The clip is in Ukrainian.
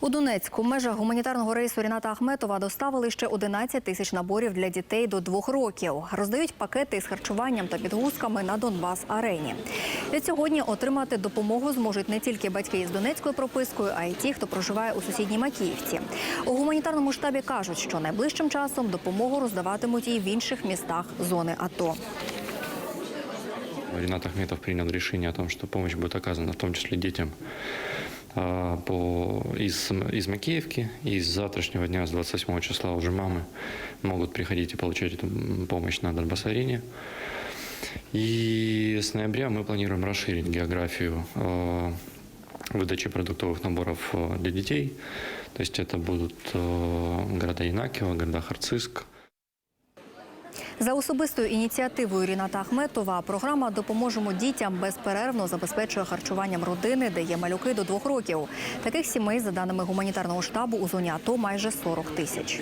У Донецьку межах гуманітарного рейсу Ріната Ахметова доставили ще 11 тисяч наборів для дітей до двох років. Роздають пакети з харчуванням та підгузками на Донбас арені. Від сьогодні отримати допомогу зможуть не тільки батьки із донецькою пропискою, а й ті, хто проживає у сусідній Макіївці. У гуманітарному штабі кажуть, що найближчим часом допомогу роздаватимуть і в інших містах зони АТО. Ренат Ахметов принял решение о том, что оказана в том числе детям а, по, из, из Макеевки. И с завтрашнего дня, с 28 числа уже мамы могут приходить и получать эту помощь на Донбасс-арене. И с ноября мы планируем расширить географию э, выдачи продуктовых наборов э, для детей. То есть это будут города Инакиево, города Харциск, За особистою ініціативою Ріната Ахметова програма Допоможемо дітям безперервно забезпечує харчуванням родини, де є малюки до двох років. Таких сімей, за даними гуманітарного штабу, у зоні АТО майже 40 тисяч.